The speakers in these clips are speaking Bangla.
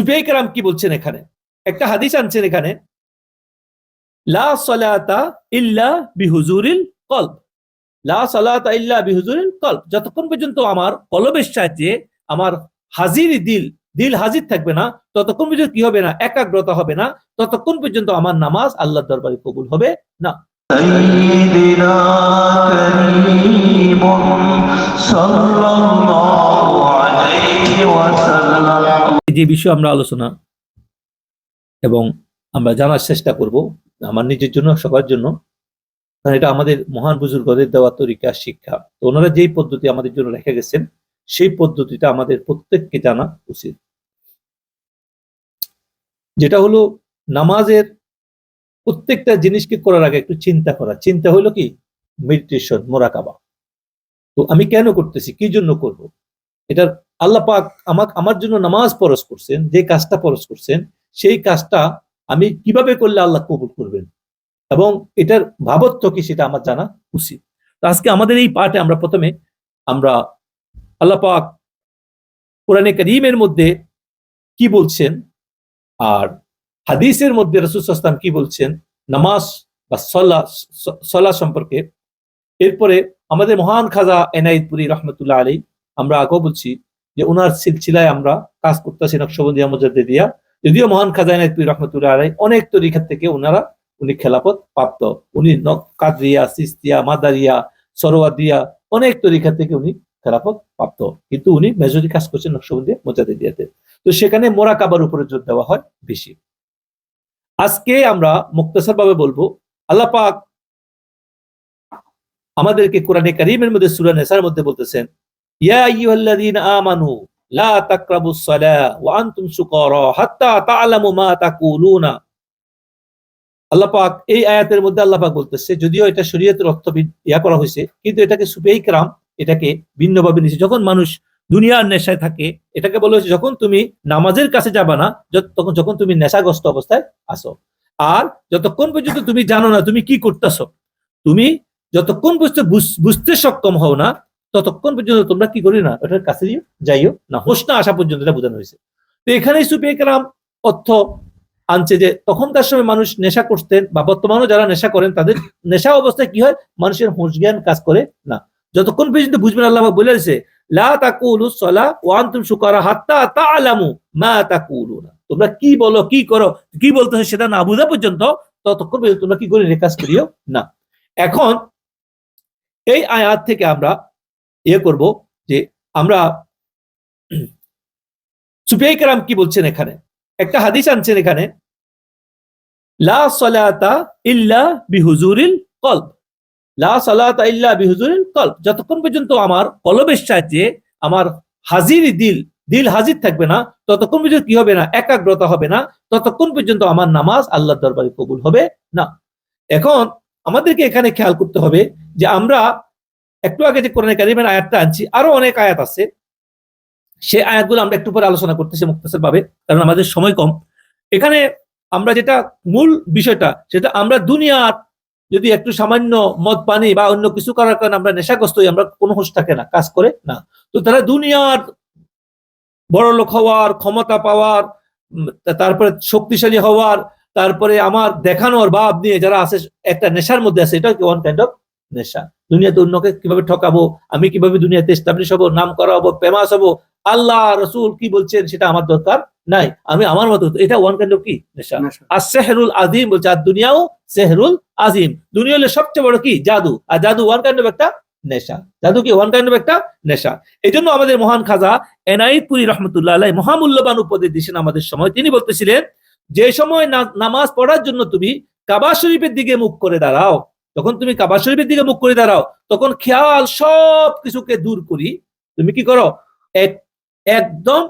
সুফিয়া কি বলছেন এখানে? একটা হাদিস আনছেন এখানে। লা সলাতা ইল্লা বিহুজুরিল কল্প লা ইল্লা বিহুজুরিল কল্প যতক্ষণ পর্যন্ত আমার কলবের সাহায্যে আমার হাজির দিল দিল হাজির থাকবে না, ততক্ষণ পর্যন্ত কি হবে না? একাগ্রতা হবে না, ততক্ষণ পর্যন্ত আমার নামাজ আল্লাহ দরবারে কবুল হবে না। সাইয়্যিদিনা সাল্লাল্লাহু যে বিষয়ে আমরা আলোচনা এবং আমরা জানার চেষ্টা করব আমার নিজের জন্য, সবার জন্য। কারণ এটা আমাদের মহান বুজুর্গদের দেওয়া তরিকা, শিক্ষা। তো ওনারা যেই পদ্ধতি আমাদের জন্য রেখে গেছেন, সেই পদ্ধতিটা আমাদের প্রত্যেককে জানা উচিত। যেটা হলো, নামাজের প্রত্যেকটা জিনিসকে করার আগে একটু চিন্তা করা। চিন্তা হলো কি? মেডিটেশন মোরাকাবা। তো আমি কেন করতেছি? কি জন্য করব? এটার আল্লাহ পাক আমাকে, আমার জন্য নামাজ পরশ করছেন, যে কাজটা পরশ করছেন, সেই কাজটা আমি কীভাবে করলে আল্লাহ কবুল করবেন? এবং এটার ভাবত্ব কি সেটা আমার জানা উচিত। তো আজকে আমাদের এই পাঠে আমরা প্রথমে আমরা আল্লাহ পাক কোরআনে করিমের মধ্যে কি বলছেন আর হাদিসের মধ্যে রসুল রসুলাম কি বলছেন, নামাজ বা সলা সলা সম্পর্কে। এরপরে আমাদের মহান খাজা এনায়েতপুরি রহমতুল্লাহ আলী আমরা আগেও বলছি যে ওনার সিলসিলায় আমরা কাজ করতেছি নকশবন্দিয়া মজাদে দিয়া। যদিও মহান খাজা এনায়েতপুরি রহমতুল্লাহ আলী অনেক তরিকার থেকে ওনারা উনি খেলাপথ প্রাপ্ত। উনি কাদরিয়া, সিস্তিয়া, মাদারিয়া সরোয়াদিয়া অনেক তরিকা থেকে উনি খেলাপথ প্রাপ্ত। কিন্তু উনি মেজরি কাজ করছেন নকশবন্দিয়া মজাদে দিয়াতে। তো সেখানে মোরাকাবার উপরে জোর দেওয়া হয় বেশি। আজকে আমরা মুক্তসর ভাবে বলব, আল্লাহ পাক আমাদেরকে কোরআনে কারিমের মধ্যে সূরা নেসার মধ্যে বলতেছেন ইয়া আইয়ুহাল্লাযীনা আমানু, লা তাকরাবুস সালাহ ওয়া আনতুম সুকারা হাত্তা তা'লামু মা তাকুলুনা। আল্লাহ পাক এই আয়াতের মধ্যে আল্লাহ পাক বলতেছে, যদিও এটা শরীয়তের অর্থ ইয়া করা হয়েছে, কিন্তু এটাকে সুপেই ক্রাম এটাকে ভিন্নভাবে নিয়েছে। যখন মানুষ দুনিয়ার নেশায় থাকে, এটাকে বলা হয়েছে যখন তুমি নামাজের কাছে যাবা না তখন যখন তুমি নেশাগ্রস্ত অবস্থায় আসো। আর যতক্ষণ পর্যন্ত তুমি জানো না তুমি কি করতেছ, তুমি যতক্ষণ পর্যন্ত বুঝতে সক্ষম হও না ততক্ষণ পর্যন্ত তোমরা কি করি না, ওটার কাছে যাইও, না হোস না আসা পর্যন্ত এটা বোঝানো হয়েছে। তো এখানে সুফিয়া কেরাম অর্থ আনছে যে, তখনকার সময় মানুষ নেশা করতেন বা বর্তমানেও যারা নেশা করেন, তাদের নেশা অবস্থায় কি হয়? মানুষের হুঁশ জ্ঞান কাজ করে না। যতক্ষণ পর্যন্ত বুঝবেন আল্লাহ বলে দিয়েছে, লা তাকুলু সলা ওয়া আনতুম সুকারা হাত্তা মা তোমরা কি বলো, কি করো, কি বলতেছো সেটা না বোঝা পর্যন্ত ততক্ষণ পর্যন্ত তোমরা কি করে রে কাজ করিও না। এখন এই আয়াত থেকে আমরা ইয়ে করব যে আমরা সুফিয়াই কেরাম কি বলছেন এখানে? একটা হাদিস আনছেন এখানে। লা সলাতা ইল্লা বিহুজুরিল কলব। লা সলাতা ইল্লা বিহুজুরিল কলব। যতক্ষণ পর্যন্ত আমার কলবের আমার হাজির দিল দিল হাজির থাকবে না, ততক্ষণ পর্যন্ত কি হবে না? একাগ্রতা হবে না, ততক্ষণ পর্যন্ত আমার নামাজ আল্লাহর দরবারে কবুল হবে না। এখন আমাদেরকে এখানে খেয়াল করতে হবে যে আমরা একটু আগে যে কোরআনে কারিমের আয়াতটা আনছি, আরও অনেক আয়াত আছে। সেই আয়াতগুলো আমরা একটু পরে আলোচনা করতেছি মুক্তাসের ভাবে, কারণ আমাদের সময় কম। এখানে আমরা যেটা মূল বিষয়টা, সেটা আমরা দুনিয়ার যদি একটু সামান্য মদ, পানি বা অন্য কিছু করার কারণে আমরা নেশাগ্রস্ত হই, আমরা কোনো হুঁশ থাকে না, কাজ করে না। তো তারা দুনিয়ার বড় লোক হওয়ার, ক্ষমতা পাওয়ার তারপরে শক্তিশালী হওয়ার, তারপরে আমার দেখানোর ভাব নিয়ে যারা আছে, একটা নেশার মধ্যে আছে এটা ওয়ান কাইন্ড অফ নেশা। দুনিয়াতে অন্যকে কীভাবে ঠকাবো? আমি কীভাবে দুনিয়াতে এস্টাবলিশ হব? নাম করা হব? ফেমাস হব? আল্লাহ রসুল কি বলছেন সেটা আমার দরকার নাই। আমি আমার মতো এটা ওয়ান কাইন্ড অফ কি? নেশা। আর সেহরুল আজিম বলছে আর দুনিয়াও সেহরুল আজিম দুনিয়া হলে সবচেয়ে বড় কি? জাদু। আর জাদু ওয়ান কাইন্ড অফ একটা নেশা। জাদু কি? ওয়ান কাইন্ড অফ একটা নেশা। এই জন্য আমাদের মহান খাজা এনাইতপুরি রহমতুল্লাহ আলাই মহামূল্যবান উপদেশ দিয়েছেন আমাদের সময়। তিনি বলতেছিলেন যে সময় নামাজ পড়ার জন্য তুমি কাবা শরীফের দিকে মুখ করে দাঁড়াও যখন তুমি কাবা শরীফের দিকে মুখ করে দাঁড়াও। তখন খেয়াল সব কিছুকে দূর করি। তুমি কি করো? এক, একদম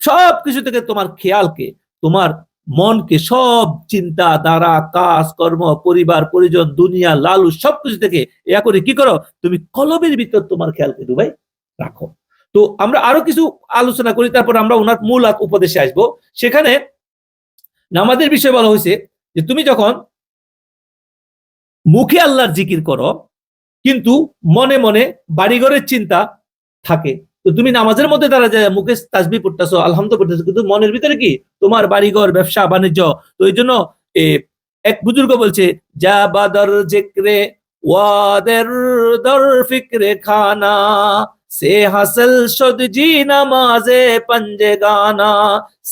সব কিছু থেকে তোমার খেয়ালকে, তোমার মনকে সব চিন্তা, দ্বারা, কাজ, কর্ম, পরিবার, পরিজন, দুনিয়া, লালু সবকিছু থেকে ইয়া করে কি করো? তুমি কলবের ভিতর তোমার খেয়ালকে ডুবাই রাখো। তো আমরা আরও কিছু আলোচনা করি, তারপর আমরা ওনার মূল উপদেশে আসব। সেখানে নামাজের বিষয়ে বলা হয়েছে যে তুমি যখন মুখে আল্লাহর জিকির করো, কিন্তু মনে মনে বাড়িঘরের চিন্তা থাকে। তো তুমি নামাজের মধ্যে তারা যায় মুখে তাজবি পড়তেছো আলহামদুল পড়তেছো, কিন্তু মনের ভিতরে কি? তোমার বাড়িঘর, ব্যবসা, বাণিজ্য। তো এই জন্য এক বুজুর্গ বলছে, যা বাদর জিক্রে, ওয়াদের দর ফিক্রে খানা। সে হাসল শুদ জি নামাজে পঞ্জে গানা,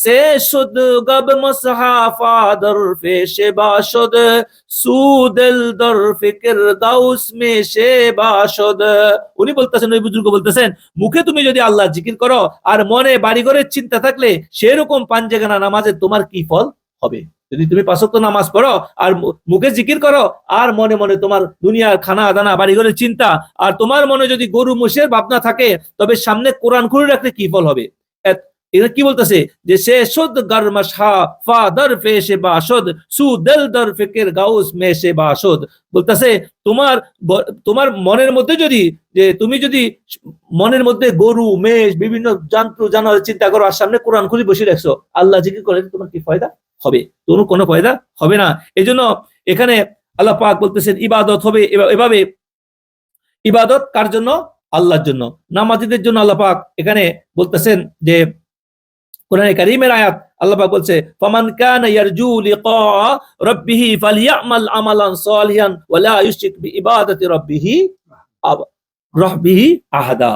সে শুদ গব মুসহাফা দর ফেশে বাশুদ সুদল দর ফিক্র মে সে বাশুদ উনি বলতেছেন, ওই বুজুর্গ বলতেছেন, মুখে তুমি যদি আল্লাহ জিকির করো আর মনে বাড়ি বাড়িঘরের চিন্তা থাকলে সেরকম পাঞ্জেগানা নামাজে তোমার কি ফল হবে? যদি তুমি পাঁচক্ত নামাজ পড়ো আর মুখে জিকির করো, আর মনে মনে তোমার দুনিয়ার খানা, দানা, বাড়িঘরের চিন্তা, আর তোমার মনে যদি গরু, মোষের ভাবনা থাকে, তবে সামনে কোরআন খুলে রাখলে কি ফল হবে? কি বলতেছে? যে সে হা ফা দর সু দর গাউস বলতেছে, তোমার তোমার মনের মধ্যে যদি, যে তুমি যদি মনের মধ্যে গরু, মেষ, বিভিন্ন যন্ত্র জানোয়ার চিন্তা করো, আর সামনে কোরআন খুলে বসে রাখছো, আল্লাহ জিকির করে তোমার কি ফায়দা? হবে। কোনো কোনো ফায়দা হবে না। এই জন্য এখানে আল্লাহ পাক বলতেছেন, ইবাদত হবে এভাবে। ইবাদত কার জন্য? আল্লাহর জন্য। নামাজিদের জন্য আল্লাহ পাক এখানে বলতেছেন যে, কোরআনে কারীমের আয়াত আল্লাহ পাক বলছে, ফামান কানা ইয়ারজু লিকা রাব্বিহি ফালইয়ামাল আমালান সালিহান ওয়া লা ইউশরিক বিইবাদাতি রাব্বিহি রাব্বিহি আহাদা।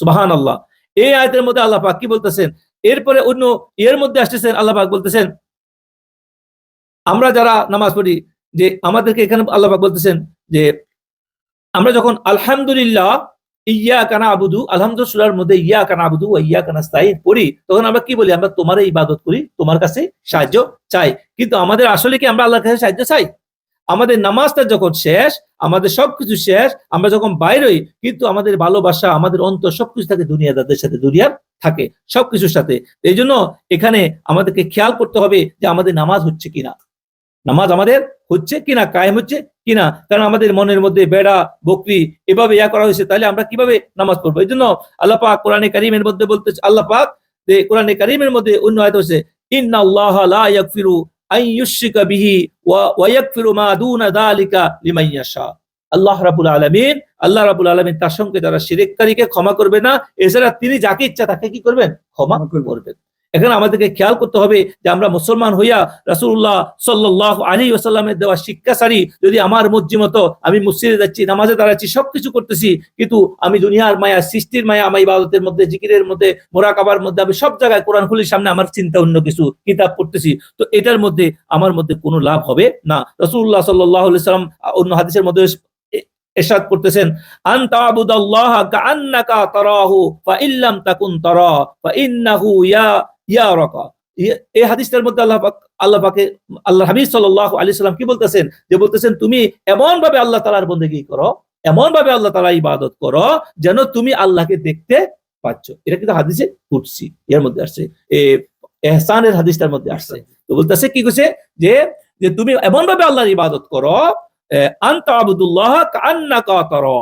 সুবহানাল্লাহ। এই আয়াতের মধ্যে আল্লাহ পাক কি বলতেছেন? এরপরে অন্য, এর মধ্যে আসতেছেন, আল্লাহ পাক বলতেছেন আমরা যারা নামাজ পড়ি, যে আমাদেরকে এখানে আল্লাহ বলতেছেন যে, আমরা যখন আলহামদুলিল্লাহ ইয়া কানা আবুদু আলহামদুলিল্লাহর মধ্যে ইয়া কানা আবুদু ও ইয়া কানা স্তাইন পড়ি, তখন আমরা কি বলি? আমরা তোমার ইবাদত করি, তোমার কাছে সাহায্য চাই। কিন্তু আমাদের আসলে কি আমরা আল্লাহর কাছে সাহায্য চাই? আমাদের নামাজটা যখন শেষ, আমাদের সবকিছু শেষ, আমরা যখন বাইরই কিন্তু আমাদের ভালোবাসা, আমাদের অন্তর সবকিছু থাকে দুনিয়াদারদের সাথে, দুনিয়ার থাকে সবকিছুর সাথে। এই জন্য এখানে আমাদেরকে খেয়াল করতে হবে যে আমাদের নামাজ হচ্ছে কিনা। নামাজ আমাদের হচ্ছে কিনা কায়েম হচ্ছে কিনা? কারণ আমাদের মনের মধ্যে বেড়া বকরি এভাবে ইয়া করা হয়েছে তাহলে আমরা কীভাবে নামাজ পড়ব? এই জন্য আল্লাহ পাক কোরআনে কারিমের মধ্যে বলতে আল্লাহ পাক যে কোরআনে কারিমের মধ্যে অন্য আয়াত হচ্ছে ইন্না আল্লাহ লা ইয়াগফিরু আন বিহি ওয়া ওয়া মা দুনা যালিকা লিমান ইয়াশা। আল্লাহ রাব্বুল আলামিন আল্লাহ রাব্বুল আলামিন তার সঙ্গে যারা শিরিককারীকে ক্ষমা করবে না এছাড়া তিনি যাকে ইচ্ছা তাকে কি করবেন? ক্ষমা করবেন। এখানে আমাদেরকে খেয়াল করতে হবে যে আমরা মুসলমান হইয়া রাসূলুল্লাহ সাল্লাহ আলী ওসাল্লামের দেওয়া শিক্ষা সারি যদি আমার মর্জি মতো আমি মসজিদে যাচ্ছি, নামাজে দাঁড়াচ্ছি, সবকিছু করতেছি, কিন্তু আমি দুনিয়ার মায়া, সৃষ্টির মায়া, আমার ইবাদতের মধ্যে, জিকিরের মধ্যে, মোরাকাবার মধ্যে, আমি সব জায়গায় কোরআন খুলির সামনে আমার চিন্তা অন্য কিছু, কিতাব পড়তেছি, তো এটার মধ্যে আমার মধ্যে কোনো লাভ হবে না। রসুল্লাহ সাল্লাহ সাল্লাম অন্য হাদিসের মধ্যে এরশাদ করতেছেন, আন তা'বুদাল্লাহ কাআন্নাকা তারাহু ফাইল্লাম তাকুন তারা ফাইন্নাহু ইয়া ইয়ারাকা ইয়ে- এই হাদিসটার মধ্যে আল্লাহ আল্লাহ পাকে আল্লাহ সাল্লাল্লাহু আলাইহি সাল্লাম কি বলতেছেন? যে বলতেছেন, তুমি আল্লাহ বন্দেগী করো এমন ভাবে আল্লাহ তাআলা ইবাদত করো, যেন তুমি আল্লাহকে দেখতে পাচ্ছ। এটা কিন্তু হাদিসে কুদসি, এর মধ্যে আসছে। এহসানের হাদিসটার মধ্যে আসছে। তো বলতেছে কি কইছে? যে যে তুমি এমন ভাবে আল্লাহর ইবাদত করো আনতা আবুদুল্লাহ কান্নাকা তারা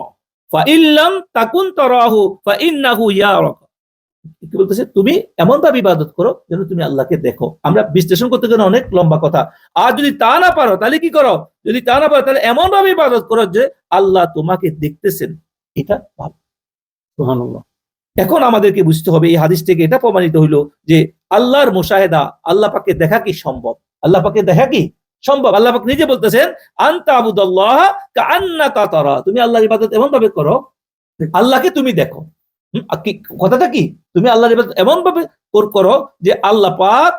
ফাইল্লাম তাকুন তারাহু ফাইন্নাহু ইয়ারাকা কি বলতেছে? তুমি এমন ইবাদত করো যেন তুমি আল্লাহকে দেখো। আমরা বিশ্লেষণ করতে গেলে অনেক লম্বা কথা। আর যদি তা না পারো, তাহলে কি করো? যদি তা না পারো, তাহলে ইবাদত করো যে আল্লাহ তোমাকে দেখতেছেন। এটা ভালো। এখন আমাদেরকে বুঝতে হবে, এই হাদিস থেকে এটা প্রমাণিত হইল যে আল্লাহর মুশাহেদা আল্লাহ পাকে দেখা কি সম্ভব? আল্লাহ পাকে দেখা কি সম্ভব? আল্লাহ পাক নিজে বলতেছেন, আনতা আবুদাল্লাহ কান্নাকা তারা। তুমি আল্লাহর ইবাদত এমন ভাবে করো, আল্লাহকে তুমি দেখো। কথাটা কি? তুমি আল্লাহর ইবাদত এমন ভাবে কর- করো যে আল্লাহ পাক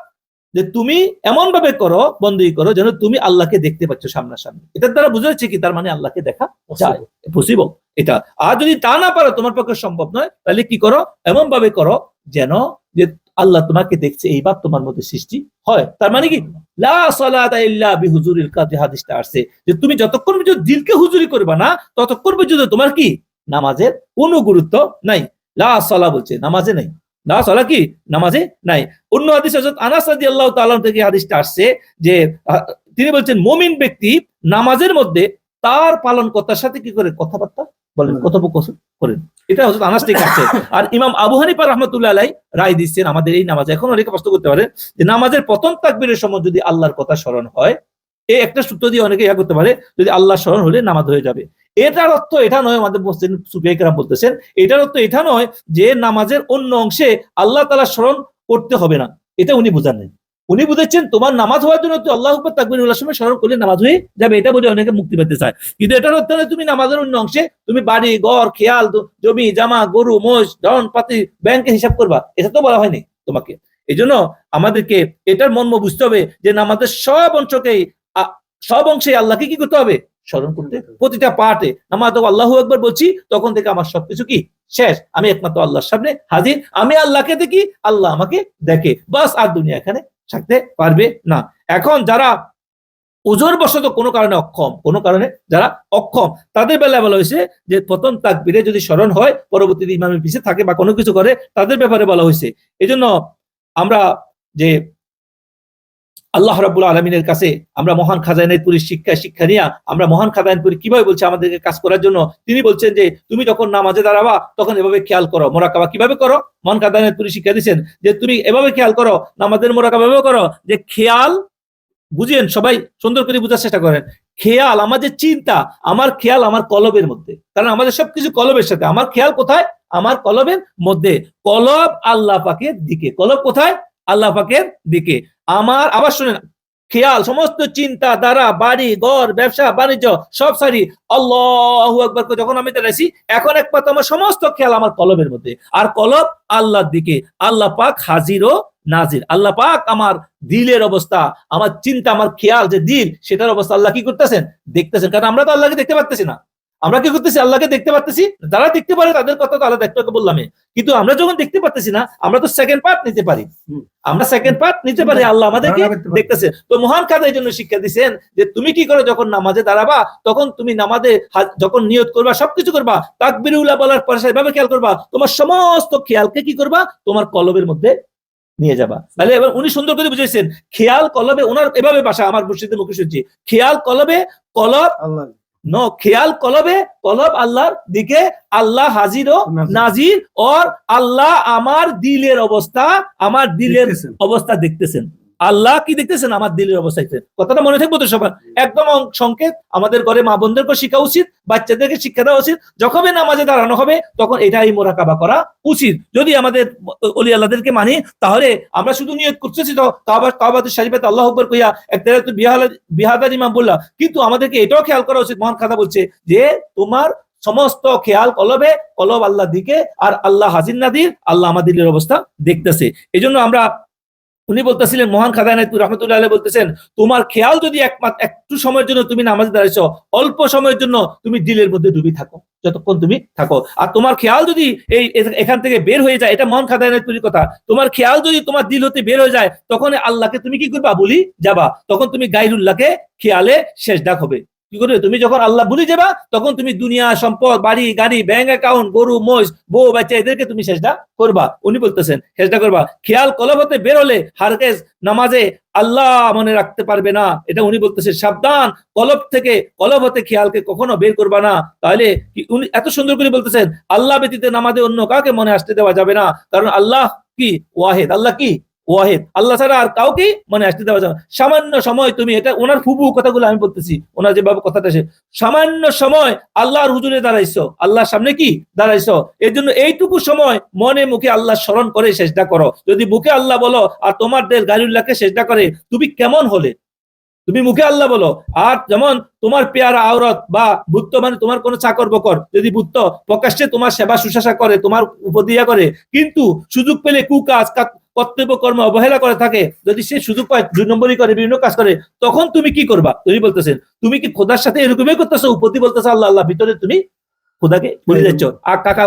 যে তুমি এমন ভাবে করো বন্দী করো যেন তুমি আল্লাহকে দেখতে পাচ্ছ সামনাসামনি। এটার দ্বারা বুঝা যাচ্ছে কি? তার মানে আল্লাহকে দেখা যায়। পসিবল এটা। আর যদি তা না পারো তোমার পক্ষে সম্ভব নয় তাহলে কি করো? এমন ভাবে করো যেন যে আল্লাহ তোমাকে দেখছে এইবার তোমার মধ্যে সৃষ্টি হয়। তার মানে কি? লা সালাতা ইল্লা বিহুজুরিল কাদি হাদিসটা আসছে যে তুমি যতক্ষণ পর্যন্ত দিলকে হুজুরি করবে না ততক্ষণ পর্যন্ত তোমার কি? নামাজের কোনো গুরুত্ব নাই। লা সালা বলছে, নামাজে নাই। লা সালা কি? নামাজে নাই। অন্য হাদিস হযরত আনাস রাদিয়াল্লাহু তাআলা থেকে হাদিসটা আসছে যে তিনি বলছেন, মুমিন ব্যক্তি নামাজের মধ্যে তার পালন কর্তার সাথে কি করে? কথাবার্তা বলেন। কথোপকথন করেন। এটা হচ্ছে আনাস থেকে আসছে। আর ইমাম আবু হানিফা রহমতুল্লাহ আলাই রায় দিচ্ছেন, আমাদের এই নামাজ। এখন অনেকে প্রশ্ন করতে পারে যে, নামাজের প্রথম তাকবীরের সময় যদি আল্লাহর কথা স্মরণ হয় এই একটা সূত্র দিয়ে অনেকে ইয়া করতে পারে, যদি আল্লাহ স্মরণ হলে নামাজ হয়ে যাবে। এটার অর্থ এটা নয়, আমাদের বলছেন সুফিয়াকেরাম বলতেছেন, এটার অর্থ এটা নয় যে নামাজের অন্য অংশে আল্লাহ তালা স্মরণ করতে হবে না। এটা উনি বুঝান নাই উনি বুঝেছেন তোমার নামাজ হওয়ার জন্য তুই আল্লাহ উপর সময় স্মরণ করলে নামাজ হয়ে যাবে, এটা বলে অনেকে মুক্তি পেতে চায়। কিন্তু এটার অর্থ নয় তুমি নামাজের অন্য অংশে তুমি বাড়ি, ঘর, খেয়াল জমি, জামা, গরু মোষ ধন, পাতি ব্যাংকে হিসাব করবা, এটা তো বলা হয়নি তোমাকে। এই জন্য আমাদেরকে এটার মর্ম বুঝতে হবে যে নামাজের সব অংশকেই সব অংশে আল্লাহকে কি করতে হবে? স্মরণ করতে প্রতিটা পার্টে নামাজ আল্লাহ একবার বলছি তখন থেকে আমার সবকিছু কি? শেষ। আমি একমাত্র আল্লাহর সামনে হাজির। আমি আল্লাহকে দেখি আল্লাহ আমাকে দেখে। বাস আর দুনিয়া এখানে থাকতে পারবে না। এখন যারা ওজোর বশত কোনো কারণে অক্ষম কোনো কারণে যারা অক্ষম তাদের বেলায় বলা হয়েছে যে প্রথম তাকবীরে যদি স্মরণ হয় পরবর্তীতে ইমামের পিছিয়ে থাকে বা কোনো কিছু করে তাদের ব্যাপারে বলা হয়েছে। এই জন্য আমরা যে আল্লাহ রাবুল আলমিনের কাছে আমরা মহান খাজাইনাইপুরীর শিক্ষা শিক্ষা নিয়ে আমরা মহান খাজাইনপুরি কীভাবে বলছে আমাদেরকে কাজ করার জন্য, তিনি বলছেন যে, তুমি যখন নামাজে দাঁড়াবা, তখন এভাবে খেয়াল করো, মোরাকাবা কীভাবে করো? মহান খাজাইনাইপুরী শিক্ষা দিচ্ছেন যে, তুমি এভাবে খেয়াল করো, নামাজের মোরাকাবা এভাবে করো যে, খেয়াল বুঝেন, সবাই সুন্দর করে বোঝার চেষ্টা করেন, খেয়াল আমার যে চিন্তা, আমার খেয়াল আমার কলবের মধ্যে। কারণ আমাদের সবকিছু কলবের সাথে। আমার খেয়াল কোথায়? আমার কলবের মধ্যে। কলব আল্লাহ পাকের দিকে। কলব কোথায়? আল্লাহ পাকের দিকে। আমার, আবার শুনেন, খেয়াল, সমস্ত চিন্তা, দ্বারা, বাড়ি, ঘর, ব্যবসা, বাণিজ্য, সব সারি, আল্লাহ একবার যখন আমি দাঁড়াইছি, এখন একমাত্র আমার সমস্ত খেয়াল আমার কলবের মধ্যে। আর কলব আল্লাহর দিকে। আল্লাহ পাক হাজির ও নাজির। আল্লাহ পাক আমার দিলের অবস্থা, আমার চিন্তা, আমার খেয়াল যে দিল, সেটার অবস্থা আল্লাহ কি করতেছেন? দেখতেছেন। কারণ আমরা তো আল্লাহকে দেখতে পারতেছি না। আমরা কি করতেছি? আল্লাহকে দেখতে পারতেছি। যারা দেখতে পারে তাদের কথা তো আলাদা একটু আগে বললাম কিন্তু আমরা যখন দেখতে পারতেছি না আমরা তো সেকেন্ড পার্ট নিতে পারি। আমরা সেকেন্ড পার্ট নিতে পারি। আল্লাহ আমাদেরকে। দেখতেছে। তো মহান খাদা এই জন্য শিক্ষা দিচ্ছেন যে তুমি কি করো যখন নামাজে দাঁড়াবা তখন তুমি নামাজে যখন নিয়ত করবা সবকিছু করবা তাকবিরুল্লাহ বলার পরে সেভাবে খেয়াল করবা তোমার সমস্ত খেয়ালকে কি করবা? তোমার কলবের মধ্যে নিয়ে যাবা। তাহলে এবার উনি সুন্দর করে বুঝেছেন খেয়াল কলবে ওনার এভাবে বাসা আমার মুর্শিদের মুখে শুনছি। খেয়াল কলবে কলব আল্লাহ। নো খেয়াল কলবে কলব আল্লাহর দিকে আল্লাহ হাজির ও নাজির। নাজির ওর আল্লাহ আমার দিলের অবস্থা আমার দিলের অবস্থা দেখতেছেন আল্লাহ কি দেখতেছেন? আমার দিলের অবস্থা দেখতেছেন। কথাটা মনে থাকব তো সবার? একদম সংকেত। আমাদের ঘরে মা বোনদেরকে শেখা উচিত, বাচ্চাদেরকে শিক্ষা দেওয়া উচিত। যখনই নামাজে দাঁড়ানো হবে, তখন এটাই মোরাকাবা করা উচিত। যদি আমাদের অলি আল্লাহদেরকে মানি, তাহলে আমরা শুধু নিয়ত করতেছি তো কাবা কাবাদের আল্লাহ আকবর কইয়া এক জায়গায় তো বিহাদার ইমাম বললা। কিন্তু আমাদেরকে এটাও খেয়াল করা উচিত, মহান খাতা বলছে যে, তোমার সমস্ত খেয়াল কলবে, কলব আল্লাহ দিকে, আর আল্লাহ হাজির নাদির আল্লাহ আমাদের অবস্থা দেখতেছে। এই আমরা উনি বলতেছিলেন, মহান খাদানায়তুর রহমতুল্লাহ আলাইহি বলতেছেন, তোমার খেয়াল যদি একমাত্র একটু সময়ের জন্য তুমি নামাজে দাঁড়াইছো, অল্প সময়ের জন্য তুমি দিলের মধ্যে ডুবি থাকো, যতক্ষণ তুমি থাকো। আর তোমার খেয়াল যদি এই এখান থেকে বের হয়ে যায়, এটা মহান খাদানায়তুর কথা, তোমার খেয়াল যদি তোমার দিল হতে বের হয়ে যায় তখন আল্লাহকে তুমি কি করবা? বলি যাবা। তখন তুমি গাইরুল্লাহকে খেয়ালে শেষ ডাক হবে। কি করবে? তুমি যখন আল্লাহ ভুলে যাবা, তখন তুমি দুনিয়া, সম্পদ, বাড়ি, গাড়ি ব্যাংক অ্যাকাউন্ট গরু মোষ বউ, বাচ্চা, এদেরকে তুমি সেজদা করবা। উনি বলতেছেন, সেজদা করবা। খেয়াল কলব হতে বের হলে হারকেজ নামাজে আল্লাহ মনে রাখতে পারবে না। এটা উনি বলতেছে সাবধান কলব থেকে কলব হতে খেয়ালকে কখনো বের করবা না। তাহলে উনি এত সুন্দর করে বলতেছেন, আল্লাহ ব্যতীত নামাজে অন্য কাউকে মনে আসতে দেওয়া যাবে না। কারণ আল্লাহ কি? ওয়াহেদ। আল্লাহ কি? ওয়াহেদ। আল্লাহ ছাড়া আর কাউকে মনে আসতে দেওয়া যাবে সামান্য সময় তুমি এটা, ওনার ফুবু কথাগুলো আমি বলতেছি, ওনার যেভাবে কথাটা সে সামান্য সময় আল্লাহর হুজুরে দাঁড়াইছো, আল্লাহর সামনে কি দাঁড়াইছো? এর জন্য এইটুকু সময় মনে মুখে আল্লাহ স্মরণ করে চেষ্টা করো। যদি মুখে আল্লাহ বলো, আর তোমার দেল গাড়িউল্লাহকে চেষ্টা করে, তুমি কেমন হলে? তুমি মুখে আল্লাহ বলো, আর যেমন তোমার পেয়ারা আওরত বা বুত্ত মানে তোমার কোনো চাকর বকর, যদি বুত্ত প্রকাশ্যে তোমার সেবা শুশ্রূষা করে, তোমার উপদিয়া করে, কিন্তু সুযোগ পেলে কুকাজ কর্তব্য কর্ম অবহেলা করে থাকে যদি সে সুযোগ পায় দুই নম্বরই করে বিভিন্ন কাজ করে তখন তুমি কি করবা? তুমি বলতেছেন তুমি কি খোদার সাথে এরকমই করতেছো? উপতি বলতেছো আল্লাহ আল্লাহ ভিতরে তুমি খোদাকে বলে যাচ্ছ। আর কাকা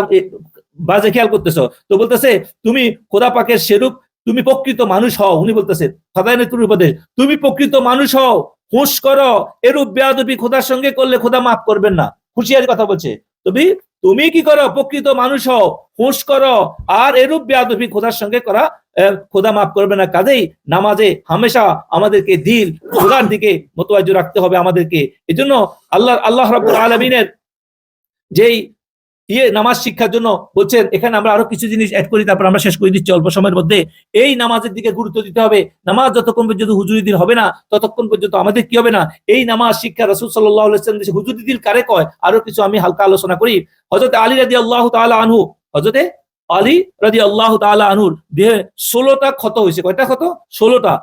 বাজে খেয়াল করতেছো? তো বলতেছে তুমি খোদা পাকের সেরূপ তুমি প্রকৃত মানুষ হও। উনি বলতেছে খোদায়নের উপদেশ তুমি প্রকৃত মানুষ হও হুঁশ করো এরূপ বেয়াদবি খোদার সঙ্গে করলে খোদা মাফ করবেন না। হুঁশিয়ারি কথা বলছে। তুমি তুমি কি করো? প্রকৃত মানুষ হও হুঁশ করো আর এরূপ বেয়াদবি খোদার সঙ্গে করা খোদা মাফ করবে না, কাজেই নামাজে হামেশা আমাদেরকে দিল খোদার দিকে মোতওয়াজ্জ রাখতে হবে আমাদেরকে। এজন্য আল্লাহ আল্লাহ রাব্বুল আলামিনের যেই ইয়ে নামাজ শিক্ষার জন্য বলছেন, এখানে আমরা আরও কিছু জিনিস অ্যাড করি, তারপর আমরা শেষ করে দিচ্ছি অল্প সময়ের মধ্যে। এই নামাজের দিকে গুরুত্ব দিতে হবে। নামাজ যতক্ষণ পর্যন্ত হুজুরি দিন হবে না, ততক্ষণ পর্যন্ত আমাদের কি হবে না? এই নামাজ শিক্ষা রসুল সাল্লাহ দেশে হুজুরি দিন কারে কয়? আরও কিছু আমি হালকা আলোচনা করি। হজরত আলী রাজি আল্লাহ তাআলা আনহু হজরতে আলী রাজি আল্লাহ তাআলা আনহুর দেহে ষোলোটা ক্ষত হয়েছে। কয়টা ক্ষত? ষোলোটা।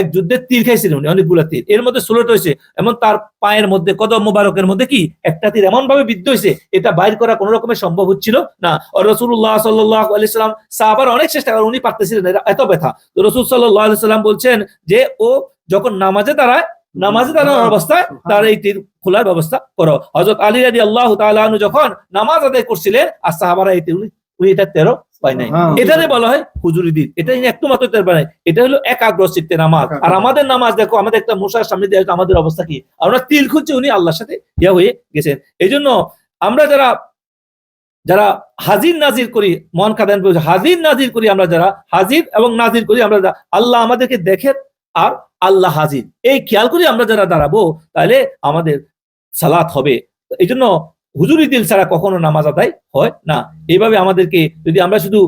এক যুদ্ধের তীর খাইছিলেন উনি, অনেকগুলা তীর। এর মধ্যে ষোলোটা হয়েছে। এমন তার পায়ের মধ্যে, কদম মোবারকের মধ্যে কি? একটা তীর এমন ভাবে বিদ্ধ হয়েছে, এটা বাইর করা কোনো রকমের সম্ভব হচ্ছিল না। রসুল্লাহ সাল্লাহ আলাইসাল্লাম সাহাবার অনেক চেষ্টা করে, উনি পারতেছিলেন এত ব্যথা। তো রসুল সাল্লাহ আলাইসাল্লাম বলছেন যে, ও যখন নামাজে দাঁড়ায়, নামাজে দাঁড়ানোর অবস্থায় তার এই তীর খোলার ব্যবস্থা করো। হজরত আলী রাজি আল্লাহ তালু যখন নামাজ আদায় করছিলেন, আর সাহাবারা এই তীর উনি এটা তেরো পায় নাই। এটারে বলা হয় হুজুরি দিন। এটা একটু মাত্র পায় নাই। এটা হলো একাগ্র চিত্তে নামাজ। আর আমাদের নামাজ দেখো আমাদের একটা মশার সামনে দিয়ে আমাদের অবস্থা কি? আমরা তিল খুঁজছি উনি আল্লাহর সাথে ইয়া হয়ে গেছেন। এই জন্য আমরা যারা যারা হাজির নাজির করি মন খাদান হাজির নাজির করি আমরা যারা হাজির এবং নাজির করি আমরা আল্লাহ আমাদেরকে দেখেন আর আল্লাহ হাজির। এই খেয়াল করি আমরা যারা দাঁড়াবো তাহলে আমাদের সালাত হবে। এই জন্য হুজুরি দিল ছাড়া কখনো নামাজ আদায় হয় না। এইভাবে আমাদেরকে যদি আমরা শুধু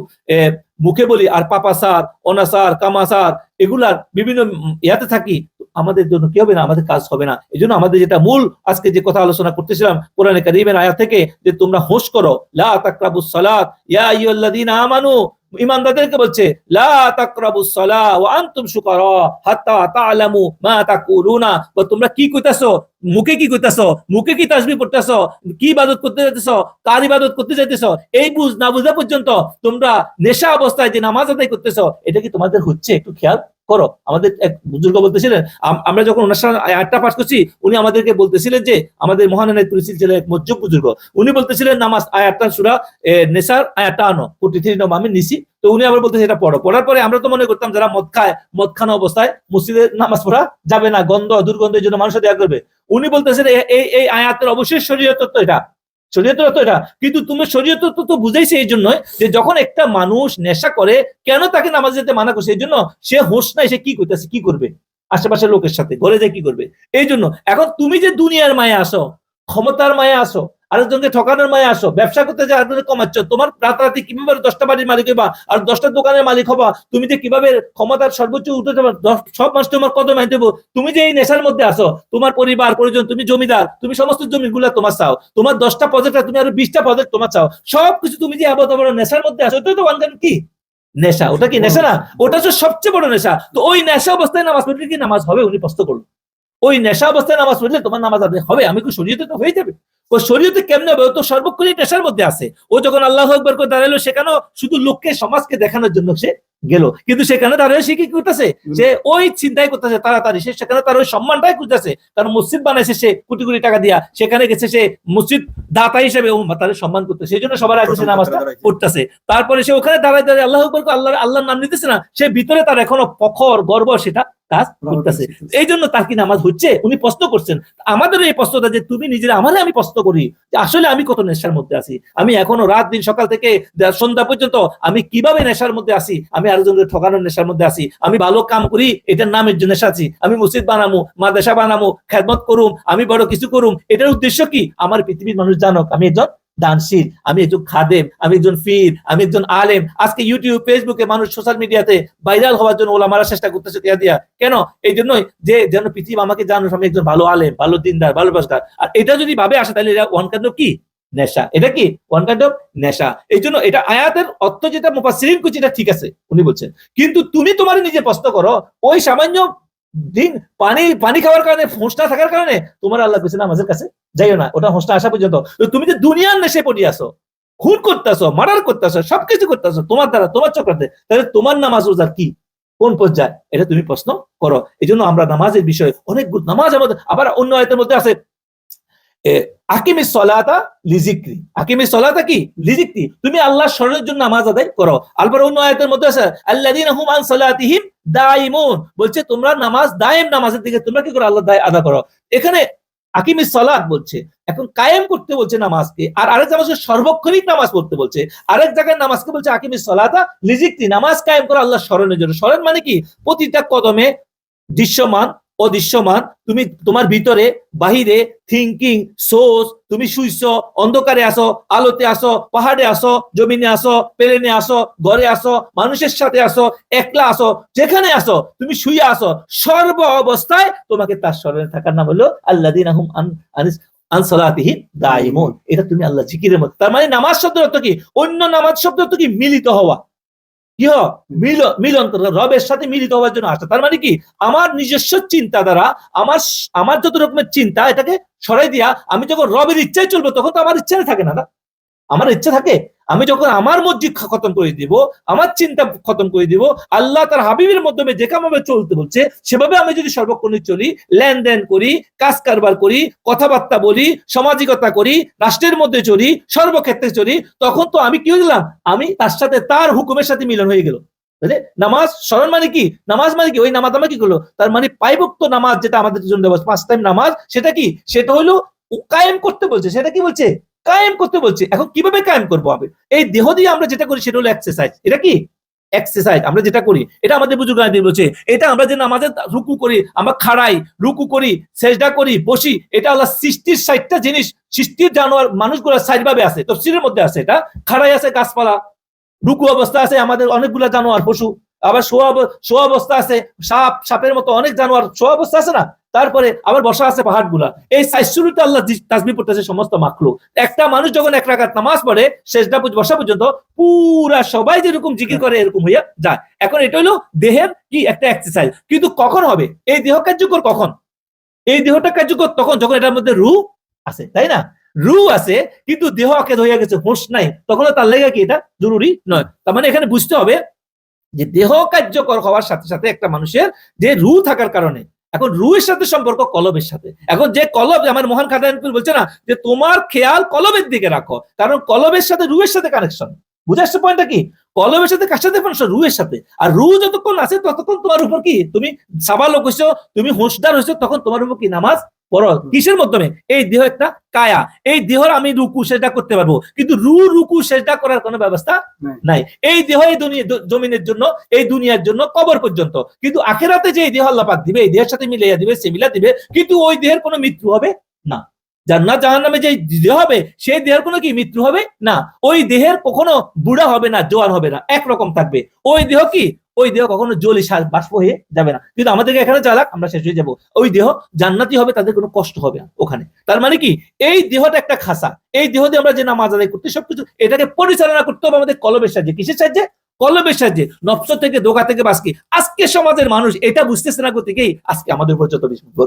মুখে বলি, আর পাপা সার অনাসার কামাসার এগুলার বিভিন্ন ইয়াতে থাকি, আমাদের জন্য কি হবে না? আমাদের কাজ হবে না। এই জন্য আমাদের যেটা মূল আজকে যে কথা আলোচনা করতেছিলাম কোরআনে কারিমের আয়া থেকে, যে তোমরা হোস করো, লা তাকরাবুস সালাত, ইয়া আইয়ুহাল্লাযীনা আমানু। ইমানদারদেরকে বলছে, লা হাত্তা মা বা তোমরা কি কইতাছো? মুখে কি কইতাছো? মুখে কি তাসবিহ পড়তেছো? কি ইবাদত করতে যাইতেছো? কার ইবাদত করতে যাইতেছো? এই বুঝ না বুঝা পর্যন্ত তোমরা নেশা অবস্থায় যে নামাজ আদায় করতেছো, এটা কি তোমাদের হচ্ছে একটু খেয়াল? করো। আমাদের এক বুজুর্গ বলতেছিলেন আমরা যখন ওনার সাথে আটটা পাঠ করছি, উনি আমাদেরকে বলতেছিলেন যে, আমাদের মহানানের তুলসিল ছিলেন এক মজ্জুব বুজুর্গ। উনি বলতেছিলেন, নামাজ আয়াতটা সুরা নেশার আয়াতটা আনো। কোটি থ্রি নম আমি নিছি। তো উনি আবার বলতেছে, এটা পড়ো। পড়ার পরে আমরা তো মনে করতাম যারা মদ খায়, মদ খানো অবস্থায়, মসজিদে নামাজ পড়া যাবে না। গন্ধ, দুর্গন্ধের জন্য মানুষের দেয়া করবে। উনি বলতেছেন এই এই আয়াতের অবশ্যই শরীয়ত তো এটা। শরীয়ত অর্থ এটা। কিন্তু তুমি শরীয়ত তো বুঝাইছে এই জন্য যে যখন একটা মানুষ নেশা করে, কেন তাকে নামাজ যেতে মানা করছে? এই জন্য সে হোশ নাই, সে কি করতেছে, কি করবে? আশেপাশের লোকের সাথে, ঘরে যায় কি করবে? এই জন্য এখন তুমি যে দুনিয়ার মায়ে আসো ক্ষমতার মায়ে আসো আরেকজনকে ঠকানোর মায়ে আসো, ব্যবসা করতে যে আরেকজনকে কমাচ্ছ। তোমার রাতারাতি কীভাবে দশটা বাড়ির মালিক হবা আর দশটা দোকানের মালিক হবা? তুমি যে কীভাবে ক্ষমতার সর্বোচ্চ উঠে যাবে সব মানুষ তোমার কদম আনতে দেবো। তুমি যে এই নেশার মধ্যে আসো তোমার পরিবার, পরিজন, তুমি জমিদার, তুমি সমস্ত জমিগুলা তোমার চাও। তোমার দশটা প্রজেক্ট তুমি আরও বিশটা প্রজেক্ট তোমার চাও। সবকিছু তুমি যে আবদ্ধ বড় নেশার মধ্যে আসো তো ওয়ান কি? নেশা। ওটা কি নেশা না? ওটা হচ্ছে সবচেয়ে বড় নেশা। তো ওই নেশা অবস্থায় নামাজ পড়লে কি নামাজ হবে? উনি প্রশ্ন করল। ওই নেশা অবস্থায় নামাজ পড়লে তোমার নামাজ হবে। আমি কি শরীয়তে তো হয়ে যাবে? ও শরীয়তে কেমনে হবে? ও তো সর্বক্ষণই নেশার মধ্যে আছে। ও যখন আল্লাহ একবার করে দাঁড়াল সেখানেও শুধু লোককে সমাজকে দেখানোর জন্য সে গেল? কিন্তু সেখানে দাঁড়িয়ে সে কি করতেছে? সে ওই চিন্তাই করতেছে তাড়াতাড়ি। সে সেখানে তার ওই সম্মানটাই খুঁজতেছে। কারণ মসজিদ বানাইছে সে কোটি কোটি টাকা দিয়া। সেখানে গেছে সে মসজিদ দাতা হিসেবে তাদের সম্মান করতে সেই জন্য সবার আগে সে নামাজটা পড়তেছে। তারপরে সে ওখানে দাঁড়ায় দাঁড়ায় আল্লাহ আকবর আল্লাহ আল্লাহর নাম নিতেছে না। সে ভিতরে তার এখনও পখর গর্ব সেটা কাজ করতেছে। এই জন্য তার কি নামাজ হচ্ছে? উনি প্রশ্ন করছেন। আমাদের এই প্রশ্নটা যে তুমি নিজের আমারে আমি প্রশ্ন করি যে আসলে আমি কত নেশার মধ্যে আছি? আমি এখনও রাত দিন সকাল থেকে সন্ধ্যা পর্যন্ত আমি কীভাবে নেশার মধ্যে আছি? আমি আরেকজনকে ঠকানোর নেশার মধ্যে আছি। আমি ভালো কাম করি, এটার নামের জন্য নেশা আছি। আমি মসজিদ বানামু, মাদ্রাসা বানামু, খেদমত করুম, আমি বড় কিছু করুম। এটার উদ্দেশ্য কি? আমার পৃথিবীর মানুষ জানক, আমি একজন দানশীল, আমি একজন খাদেম, আমি একজন ফির, আমি একজন আলেম। আজকে ইউটিউব ফেসবুকে মানুষ সোশ্যাল মিডিয়াতে ভাইরাল হওয়ার জন্য ওলামারা চেষ্টা করতেছে দিয়া দিয়া। কেন? এই জন্যই যে যেন পৃথিবী আমাকে জানুক আমি একজন ভালো আলেম, ভালো দিনদার, ভালো বাসদার আর এটা যদি ভাবে আসে, তাহলে এটা ওয়ান কাইন্ড কি? নেশা। এটা কি? ওয়ান কাইন্ড অফ নেশা। এই জন্য এটা আয়াতের অর্থ যেটা মুফাসসিরিন করছে, এটা ঠিক আছে, উনি বলছেন। কিন্তু তুমি তোমার নিজে প্রশ্ন করো, ওই সামান্য দিন পানি পানি খাওয়ার কারণে হোসটা থাকার কারণে তোমার আল্লাহ কাছে নামাজের কাছে যাইও না। ওটা হোসটা আসা পর্যন্ত। তুমি যে দুনিয়ার নেশে পড়ি আসো খুন করতেছো, মার্ডার করতেছো, সবকিছু করতেছো, তোমার দ্বারা, তোমার চক্রাতে তাহলে তোমার নামাজ রোজার কি? কোন পর্যায়ে? এটা তুমি প্রশ্ন করো। এই জন্য আমরা নামাজের বিষয়ে অনেক নামাজ আমাদের আবার অন্য আয়তের মধ্যে আছে আকিমি সলাতা লিজিক্রি আকিমি সলাতা কি? লিজিক্রি তুমি আল্লাহ স্মরণের জন্য নামাজ আদায় করো। আলবার অন্য আয়াতের মধ্যে আছে, আল্লাযীনা হুম আন সালাতিহিম দাইমুন বলছে, তোমরা নামাজ, দায়েম নামাজের দিকে তোমরা কি করো আল্লাহ দায় আদা করো? এখানে আকিমি সালাত বলছে, এখন কায়েম করতে বলছে নামাজকে, আর আরেক জায়গায় সর্বক্ষণিক নামাজ পড়তে বলছে। আরেক জায়গায় নামাজকে বলছে আকিমি সলাতা লিজিক্রি নামাজ কায়েম করো আল্লাহ স্মরণের জন্য। স্মরণ মানে কি? প্রতিটা কদমে দৃশ্যমান অদৃশ্যমান, তুমি তোমার ভিতরে, বাহিরে থিঙ্কিং সোর্স তুমি শুইছ, অন্ধকারে আসো আলোতে আসো পাহাড়ে আসো জমিনে আসো প্লেনে আসো ঘরে আসো মানুষের সাথে আসো একলা আসো যেখানে আসো তুমি শুয়ে আসো সর্ব অবস্থায় তোমাকে তার স্মরণে থাকার নাম হলো আল্লাহ দিন আহম আনসলাতিহি দাইমুন এটা তুমি আল্লাহ জিকিরের মতো তার মানে নামাজ শব্দ অর্থ কি? অন্য নামাজ শব্দ অর্থ কি? মিলিত হওয়া। কি মিলন মিল, মিলন রবের সাথে মিলিত হওয়ার জন্য আসা। তার মানে কি? আমার নিজস্ব চিন্তা দ্বারা, আমার আমার যত রকমের চিন্তা, এটাকে সরাই দিয়া আমি যখন রবের ইচ্ছায় চলবো, তখন তো আমার ইচ্ছাই থাকে না? আমার ইচ্ছা থাকে, আমি যখন আমার মসজিদ খতম করে দিব, আমার চিন্তা খতম করে দিব, আল্লাহ তার হাবিবের মাধ্যমে যে যেভাবে চলতে বলছে, সেভাবে আমি যদি সর্বক্ষণে চলি, লেনদেন করি, কাজ কারবার করি, কথাবার্তা বলি, সামাজিকতা করি, রাষ্ট্রের মধ্যে চলি, সর্বক্ষেত্রে চলি, তখন তো আমি কি গেলাম? আমি তার সাথে তার হুকুমের সাথে মিলন হয়ে গেল? নামাজ স্মরণ মানে কি? নামাজ মানে কি? ওই নামাজ আমরা কি করল? তার মানে পাইভক্ত নামাজ যেটা আমাদের জন্য পাঁচ টাইম নামাজ, সেটা কি? সেটা হলো কায়েম করতে বলছে। সেটা কি বলছে? কায়েম করতে বলছে। এখন কীভাবে কায়েম করব আমি? এই দেহ দিয়ে আমরা যেটা করি সেটা হলো এক্সারসাইজ এটা কি? এক্সারসাইজ আমরা যেটা করি, এটা আমাদের বুজুর্গ বলছে, এটা আমরা যে নামাজের রুকু করি, আমরা খাড়াই, রুকু করি, সেজদা করি, বসি, এটা আল্লাহ সৃষ্টির সাইটটা জিনিস। সৃষ্টির জানোয়ার মানুষগুলো ভাবে আছে, তফসিলের মধ্যে আছে এটা। খাড়াই আছে গাছপালা, রুকু অবস্থা আছে আমাদের অনেকগুলা জানোয়ার, পশু, আবার শোয়া শোয়া অবস্থা আছে, সাপ, সাপের মতো অনেক জানোয়ার, শোয়া অবস্থা আছে না? তারপরে আবার বসা আছে পাহাড়গুলা এই সাইসুরিতে আল্লাহ তাজবি পড়তেছে সমস্ত মাখলুক। একটা মানুষ যখন এক রাকাত নামাজ পড়ে শেষটা বসা পর্যন্ত পুরা সবাই যেরকম জিকির করে এরকম হইয়া যায়। এখন এটা হলো দেহের কি একটা এক্সারসাইজ কিন্তু কখন হবে? এই দেহ কার্যকর কখন? এই দেহটা কার্যকর তখন, যখন এটার মধ্যে রু আছে, তাই না? রু আছে, কিন্তু দেহ অকেদ হইয়া গেছে, হোশ নাই। তখন তার লেগে কি এটা? জরুরি নয়। তার মানে এখানে বুঝতে হবে যে দেহ কার্যকর হওয়ার সাথে সাথে একটা মানুষের যে রু থাকার কারণে এখন রুয়ের সাথে সম্পর্ক কলবের সাথে। এখন যে কলব, আমার মোহন খাদানপুর বলছে না যে তোমার খেয়াল কলবের দিকে রাখো, কারণ কলবের সাথে রুয়ের সাথে কানেকশন বুঝে আসছে পয়েন্টটা কি? কলবের সাথে কার সাথে কানেকশন সাথে। আর রু যতক্ষণ আছে ততক্ষণ তোমার উপর কি? তুমি সাবালক হইছো, তুমি হোসদার হইছো, তখন তোমার উপর কি নামাজ কিসের মাধ্যমে? এই দেহ একটা কায়া। এই দেহর আমি রুকু সেটা করতে পারব। কিন্তু রু রুকু সেটা করার কোনো ব্যবস্থা নাই। এই দেহ এই দুনিয়া জমিনের জন্য এই দুনিয়ার জন্য কবর পর্যন্ত। কিন্তু আখেরাতে যে এই দেহ আল্লাপাক দিবে এই দেহের সাথে মিলাইয়া দিবে সে মিলা দিবে কিন্তু ওই দেহের কোনো মৃত্যু হবে না। জান্নাত জাহান নামে যে দেহ হবে, সেই দেহের কোনো কি মৃত্যু হবে? না। ওই দেহের কখনো বুড়া হবে না জোয়ান হবে না। একরকম থাকবে। ওই দেহ কি? ওই দেহ কখনো জলি বাষ্প হয়ে যাবে না। কিন্তু আমাদেরকে এখানে চালাক, আমরা শেষ হয়ে যাব। ওই দেহ জান্নাতি হবে, তাদের কোনো কষ্ট হবে না ওখানে। তার মানে কি? এই দেহটা একটা খাসা। এই দেহ দিয়ে আমরা যে নামাজ আদায় করতে সবকিছু, এটাকে পরিচালনা করতে হবে আমাদের কলমের সাহায্যে। কিসের সাহায্যে? কলবের সাহায্যে নফস থেকে দোকা থেকে বাসকি আজকে সমাজের মানুষ এটা বুঝতেছে না থেকেই, আজকে আমাদের উপর যত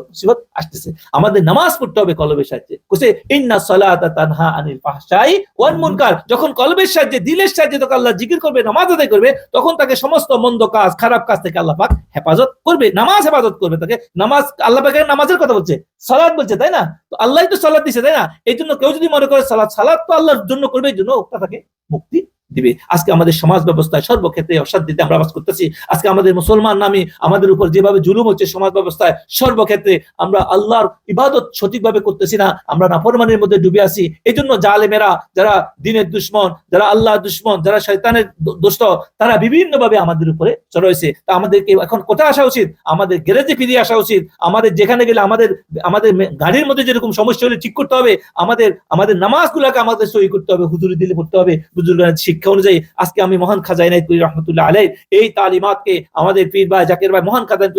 মুসিবত আসতেছে। আমাদের নামাজ পড়তে হবে কলবের সাহায্যে। কোসে ইন্না সালাতা তানহা আনিল ফাহশাই ওয়াল মুনকার। যখন কলবের সাহায্যে, দিলের সাহায্যে তখন আল্লাহ জিকির করবে, নামাজ আদায় করবে, তখন তাকে সমস্ত মন্দ কাজ, খারাপ কাজ থেকে আল্লাহ পাক হেফাজত করবে, নামাজ হেফাজত করবে তাকে। নামাজ, আল্লাহ পাকের নামাজের কথা বলছে সালাদ বলছে, তাই না? তো আল্লাহ তো সালাদ দিছে, তাই না? এই জন্য কেউ যদি মনে করে সালাদ সালাদ তো আল্লাহর জন্য করবে, এই জন্য তাকে মুক্তি দিবে। আজকে আমাদের সমাজ ব্যবস্থায় সর্বক্ষেত্রে অশান্তিতে আমরা বাস করতেছি। আজকে আমাদের মুসলমান নামে আমাদের উপর যেভাবে জুলুম হচ্ছে সমাজ ব্যবস্থায়, সর্বক্ষেত্রে আমরা আল্লাহর ইবাদত সঠিকভাবে করতেছি না, আমরা নাফরমানের মধ্যে ডুবে আছি। এই জন্য জালেমেরা যারা দিনের দুশ্মন, যারা আল্লাহ দুশ্মন, যারা শয়তানের দো- দোষ্ট তারা বিভিন্ন ভাবে আমাদের উপরে চড়াইছে তা আমাদেরকে এখন কোথায় আসা উচিত? আমাদের গ্যারেজে ফিরে আসা উচিত। আমাদের যেখানে গেলে আমাদের আমাদের গাড়ির মধ্যে যেরকম সমস্যা হলে ঠিক করতে হবে। আমাদের আমাদের নামাজগুলোকে আমাদের সই করতে হবে, হুজুরি দিলে পড়তে হবে। বুজুর্গের শিক্ষা অনুযায়ী আজকে আমি মহান খাজাই নাইতুল রহমতুল্লাহ আলাই এই তালিমাতকে আমাদের পীর ভাই জাকের ভাই, মহান খাজান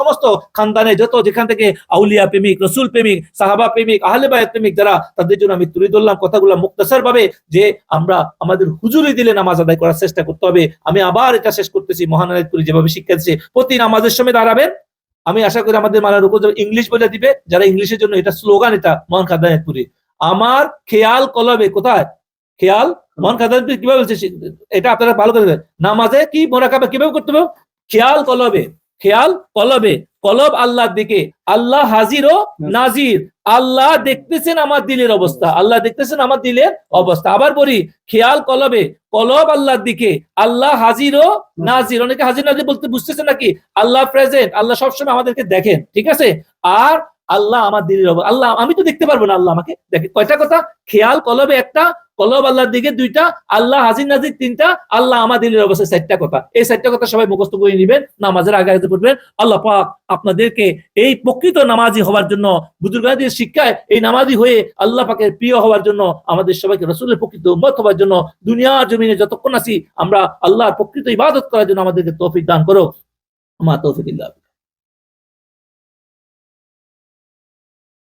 সমস্ত খানদানে যত যেখান থেকে আউলিয়া প্রেমিক, রসুল প্রেমিক, সাহাবা প্রেমিক, আহলে বায়াত প্রেমিক যারা, তাদের জন্য আমি তুলে ধরলাম কথাগুলো মুক্তসর ভাবে যে আমরা আমাদের হুজুরি দিলে নামাজ আদায় করার চেষ্টা করতে হবে। আমি আবার এটা শেষ করতেছি, মহান আয়াতপুরি যেভাবে শিক্ষা দিচ্ছে। প্রতি নামাজের সময় দাঁড়াবেন। আমি আশা করি আমাদের মালার উপর ইংলিশ বলে দিবে, যারা ইংলিশের জন্য এটা স্লোগান এটা, মহান খাদায়তপুরি আমার খেয়াল কলবে কোথায়? খেয়াল, মন খাদায়তপুরি কীভাবে বলছে এটা আপনারা ভালো করে নামাজে কি মোরাকাবা কীভাবে করতে হবে? খেয়াল কলবে খেয়াল কলবে। কলব আল্লাহর দিকে। আল্লাহ হাজির ও নাজির। আল্লাহ দেখতেছেন আমার দিলের অবস্থা। আল্লাহ দেখতেছেন আমার দিলের অবস্থা। আবার বলি, খেয়াল কলবে। কলব আল্লাহর দিকে। আল্লাহ হাজির ও নাজির। অনেকে হাজির নাজির বলতে বুঝতেছে নাকি? আল্লাহ প্রেজেন্ট আল্লাহ সবসময় আমাদেরকে দেখেন। ঠিক আছে? আর আল্লাহ আমার দিলের অবস্থা। আল্লাহ, আমি তো দেখতে পারব না আল্লাহ আমাকে দেখে। কয়টা কথা? খেয়াল কলবে একটা কলব আল্লাহর দিকে দুইটা, আল্লাহ হাজির নাজির তিনটা, আল্লাহ আমাদের অবস্থায় চারটা কথা। এই চারটা কথা সবাই মুখস্থ করে নেবেন, নামাজের আগে আগে পড়বেন। আল্লাহ পাক আপনাদেরকে এই প্রকৃত নামাজি হওয়ার জন্য, বুজুর্গাদের শিক্ষায় এই নামাজি হয়ে আল্লাহ পাকের প্রিয় হওয়ার জন্য, আমাদের সবাইকে রসুলের প্রকৃত উম্মত হওয়ার জন্য, দুনিয়ার জমিনে যতক্ষণ আছি, আমরা আল্লাহর প্রকৃত ইবাদত করার জন্য আমাদেরকে তৌফিক দান করো মা তৌফিক